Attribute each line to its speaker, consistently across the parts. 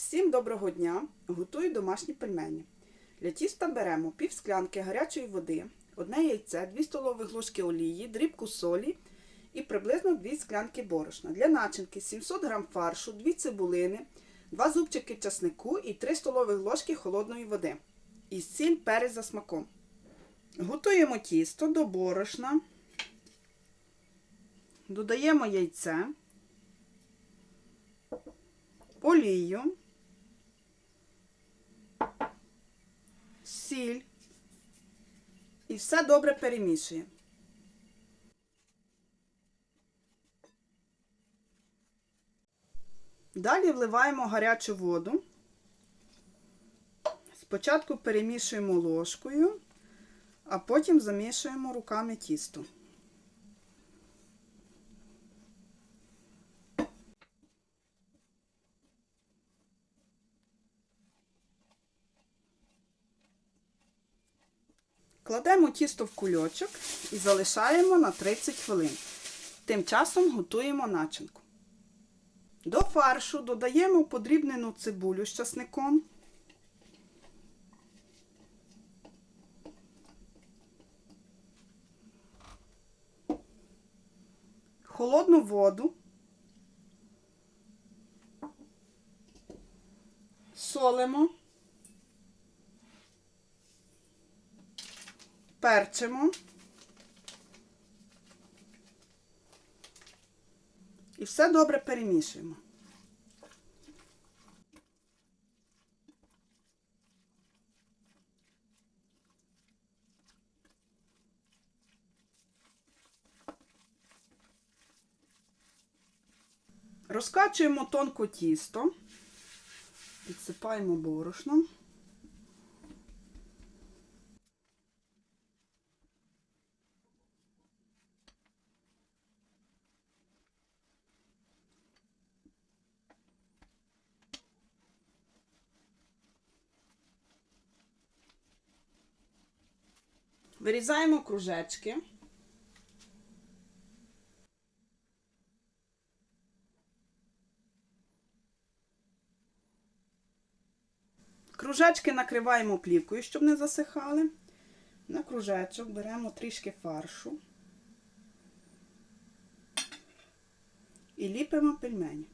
Speaker 1: Всім доброго дня! Готую домашні пельмені. Для тіста беремо пів склянки гарячої води, одне яйце, 2 столових ложки олії, дрібку солі і приблизно 2 склянки борошна. Для начинки 700 г фаршу, 2 цибулини, 2 зубчики часнику і 3 столових ложки холодної води. І сіль перець за смаком. Готуємо тісто до борошна. Додаємо яйце, олію, сіль і все добре перемішуємо. Далі вливаємо гарячу воду. Спочатку перемішуємо ложкою, а потім замішуємо руками тісто. Кладемо тісто в кульочок і залишаємо на 30 хвилин. Тим часом готуємо начинку. До фаршу додаємо подрібнену цибулю з часником. Холодну воду. Солимо. Перчимо і все добре перемішуємо. Розкачуємо тонко тісто, підсипаємо борошном. Вирізаємо кружечки. Кружечки накриваємо плівкою, щоб не засихали. На кружечок беремо трішки фаршу і ліпимо пельмені.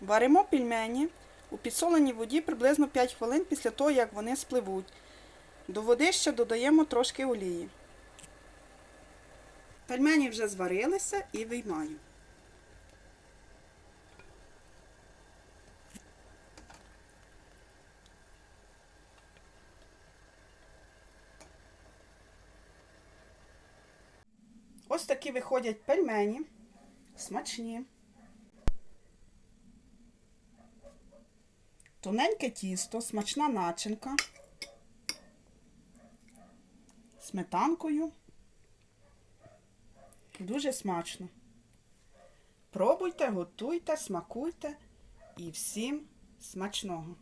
Speaker 1: Варимо пельмені у підсоленій воді приблизно 5 хвилин після того, як вони спливуть. До води ще додаємо трошки олії. Пельмені вже зварилися і виймаю. Ось такі виходять пельмені. Смачні. Тоненьке тісто, смачна начинка, сметанкою. Дуже смачно. Пробуйте, готуйте, смакуйте і всім смачного!